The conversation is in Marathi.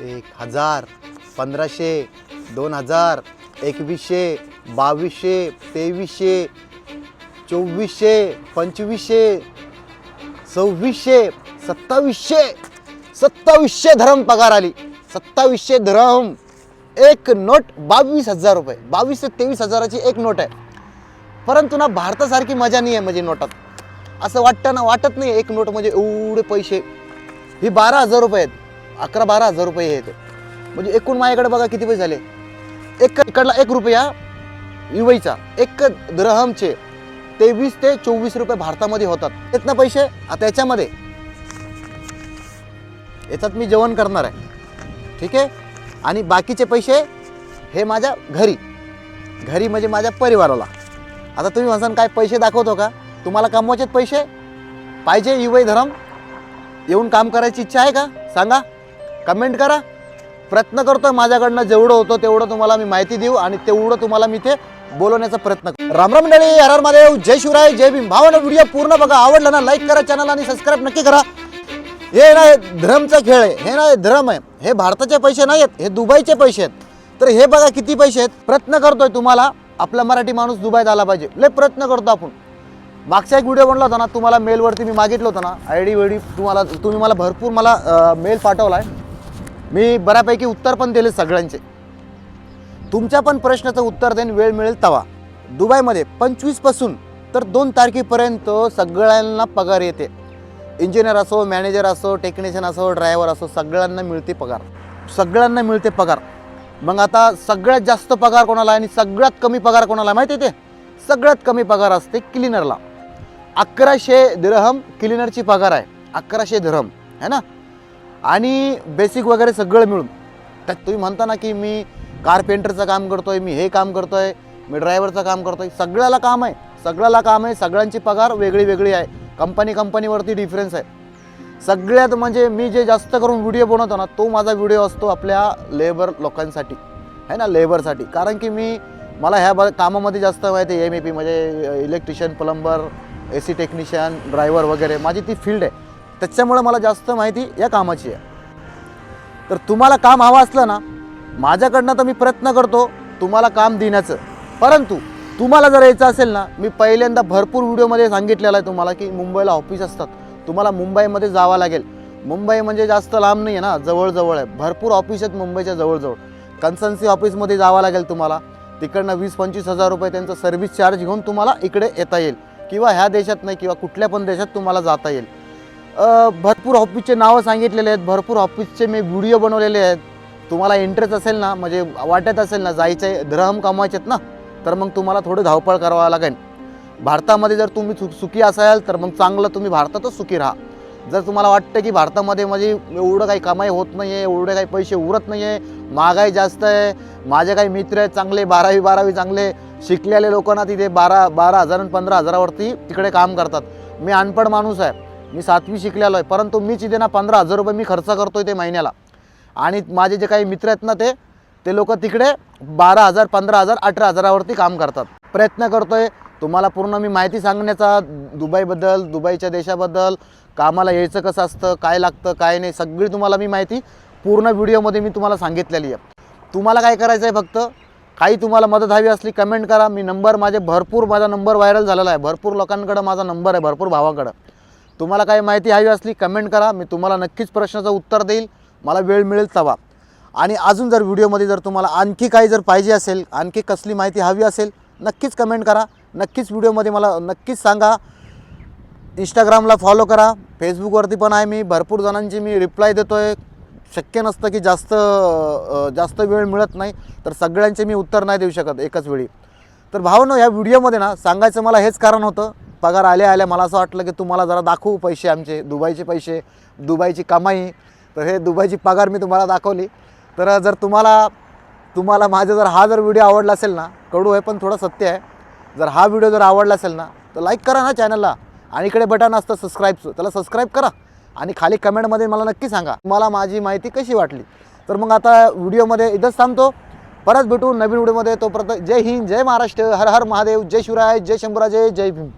एक हजार पंधराशे दोन हजार एकवीसशे बावीसशे तेवीसशे चोवीसशे पंचवीसशे सव्वीसशे सत्तावीसशे सत्तावीसशे धरम पगार आली. सत्तावीसशे धरम एक नोट बावीस हजार रुपये. बावीस ते तेवीस हजाराची एक नोट आहे. परंतु ना भारतासारखी मजा नाही आहे म्हणजे नोटात. असं वाटतं ना वाटत नाही एक नोट म्हणजे एवढे पैसे. ही बारा हजार रुपये आहेत. अकरा बारा हजार रुपये हे ते म्हणजे एकूण माझ्याकडे बघा किती पैसे झाले? एक इकडला एक रुपया युवईचा एक द्रहमचे तेवीस ते चोवीस रुपये भारतामध्ये होतात. येत ना पैसे? आता याच्यामध्ये. याच्यात मी जेवण करणार आहे. ठीक आहे? आणि बाकीचे पैसे हे माझ्या घरी. घरी म्हणजे माझ्या परिवाराला. आता तुम्ही म्हणसान काय पैसे दाखवतो का? तुम्हाला कमवायचेत पैसे? पाहिजे युवई धरम? येऊन काम करायची इच्छा आहे का? सांगा. कमेंट करा. प्रयत्न करतो माझ्याकडनं जेवढं होतं तेवढं तुम्हाला मी माहिती देऊ आणि तेवढं तुम्हाला मी ते बोलवण्याचा प्रयत्न करू. राम राम मंडळी हर हर महादेव जय शिवराय जय भीम. भावानं व्हिडिओ पूर्ण बघा. आवडला ना लाईक करा चॅनल आणि सबस्क्राईब नक्की करा. हे ना हे धर्मचा खेळ आहे. हे ना हे धर्म आहे. हे भारताचे पैसे नाही आहेत हे दुबईचे पैसे आहेत. तर हे बघा किती पैसे आहेत. प्रयत्न करतोय तुम्हाला आपला मराठी माणूस दुबईत आला पाहिजे. लय प्रयत्न करतो आपण. मागचा एक व्हिडिओ बनला होता ना तुम्हाला मेलवरती मी मागितलं होतं ना आय डी वेडी तुम्हाला तुम्ही मला भरपूर मला मेल पाठवला आहे मी बऱ्यापैकी उत्तर पण दिले सगळ्यांचे. तुमच्या पण प्रश्नाचं उत्तर देईन वेळ मिळेल तवा. दुबईमध्ये पंचवीसपासून तर दोन तारखेपर्यंत सगळ्यांना पगार येते. इंजिनियर असो मॅनेजर असो टेक्निशियन असो ड्रायव्हर असो सगळ्यांना मिळते पगार. सगळ्यांना मिळते पगार. मग आता सगळ्यात जास्त पगार कोणाला आणि सगळ्यात कमी पगार कोणाला माहिती आहे ते? सगळ्यात कमी पगार असते क्लिनरला. अकराशे दिरहम क्लिनरची पगार आहे. अकराशे दिरहम है ना? आणि बेसिक वगैरे सगळं मिळून. त्यात तुम्ही म्हणता ना की मी कारपेंटरचं काम करतो आहे मी हे काम करतो आहे मी ड्रायव्हरचं काम करतो आहे सगळ्याला काम आहे. सगळ्याला काम आहे सगळ्यांची पगार वेगळी वेगळी आहे. कंपनी कंपनीवरती डिफरन्स आहे. सगळ्यात म्हणजे मी जे जास्त करून व्हिडिओ बनवतो ना तो माझा व्हिडिओ असतो आपल्या लेबर लोकांसाठी. आहे ना लेबरसाठी कारण की मी मला ह्या ब कामामध्ये जास्त माहिती आहे एम ए पी म्हणजे electrician plumber A C technician driver वगैरे. माझी ती फील्ड आहे. त्याच्यामुळे मला जास्त माहिती या कामाची आहे. तर तुम्हाला काम हवं असलं ना माझ्याकडनं तर मी प्रयत्न करतो तुम्हाला काम देण्याचं. परंतु तुम्हाला जर यायचं असेल ना मी पहिल्यांदा भरपूर व्हिडिओमध्ये सांगितलेलं आहे तुम्हाला की मुंबईला ऑफिस असतात. तुम्हाला मुंबईमध्ये जावं लागेल. मुंबई म्हणजे जास्त लांब नाही आहे ना जवळजवळ आहे. भरपूर ऑफिस आहेत मुंबईच्या जवळजवळ. कन्सन्सी ऑफिसमध्ये जावं लागेल तुम्हाला. तिकडनं वीस पंचवीस हजार रुपये त्यांचं सर्व्हिस चार्ज घेऊन तुम्हाला इकडे येता येईल. किंवा ह्या देशात नाही किंवा कुठल्या पण देशात तुम्हाला जाता येईल. भरपूर ऑफिसचे नावं सांगितलेले आहेत. भरपूर ऑफिसचे मी व्हिडिओ बनवलेले आहेत. तुम्हाला इंटरेस्ट असेल ना म्हणजे वाटत असेल ना जायचे धरम कमवायचे आहेत ना तर मग तुम्हाला थोडं धावपळ करावं लागेल. भारतामध्ये जर तुम्ही सु सुखी असाल तर मग चांगलं तुम्ही भारतातच सुखी राहा. जर तुम्हाला वाटतं की भारतामध्ये म्हणजे एवढं काही कमाई होत नाही आहे एवढे काही पैसे उरत नाही आहे महागाई जास्त आहे माझे काही मित्र आहेत चांगले बारावी बारावी चांगले शिकलेले लोकांना तिथे बारा बारा हजार आणि पंधरा हजारावरती तिकडे काम करतात. मी अनपढ माणूस आहे. मी सातवी शिकलेलो आहे परंतु मीच इथे ना पंधरा हजार रुपये मी खर्च करतो ते महिन्याला. आणि माझे जे काही मित्र आहेत ना ते ते लोक तिकडे बारा हजार पंधरा हजार अठरा हजारावरती काम करतात. प्रयत्न करतो आहे तुम्हाला पूर्ण मी माहिती सांगण्याचा दुबईबद्दल दुबईच्या देशाबद्दल कामाला यायचं कसं असतं काय लागतं काय नाही सगळी तुम्हाला मी माहिती पूर्ण व्हिडिओमध्ये मी तुम्हाला सांगितलेली आहे. तुम्हाला काय करायचं आहे फक्त काही तुम्हाला मदत हवी असली कमेंट करा. मी नंबर माझे भरपूर माझा नंबर व्हायरल झालेला आहे. भरपूर लोकांकडं माझा नंबर आहे भरपूर भावाकडं. तुम्हाला काही माहिती हवी असली कमेंट करा. मी तुम्हाला नक्कीच प्रश्नाचं उत्तर देईल. मला वेळ मिळेल तवा. आणि अजून जर व्हिडिओमध्ये जर तुम्हाला आणखी काही जर पाहिजे असेल आणखी कसली माहिती हवी असेल नक्कीच कमेंट करा. नक्कीच व्हिडिओमध्ये मला नक्कीच सांगा. इंस्टाग्रामला फॉलो करा. फेसबुकवरती पण आहे मी. भरपूर जणांची मी रिप्लाय देतो आहे शक्य नसतं की जास्त जास्त वेळ मिळत नाही तर सगळ्यांचे मी उत्तर नाही देऊ शकत एकाच वेळी. तर भावनं या व्हिडिओमध्ये ना सांगायचं मला हेच कारण होतं. पगार आल्या आल्या मला असं वाटलं की तुम्हाला जरा दाखवू पैसे आमचे दुबईचे पैसे दुबईची कमाई. तर हे दुबईची पगार मी तुम्हाला दाखवली. तर जर तुम्हाला तुम्हाला माझा जर हा जर व्हिडिओ आवडला असेल ना कडू आहे पण थोडं सत्य आहे. जर हा व्हिडिओ जर आवडला असेल ना तर लाईक करा ना चॅनलला आणि इकडे बटन असतं सबस्क्राईबचं त्याला सबस्क्राईब करा. आणि खाली कमेंटमध्ये मला नक्की सांगा तुम्हाला माझी माहिती कशी वाटली. तर मग आता व्हिडिओमध्ये इथंच थांबतो. परत भेटू नवीन व्हिडिओमध्ये तोपर्यंत जय हिंद जय महाराष्ट्र हर हर महादेव जय शिवराय जय शंभूराजे जय भीम.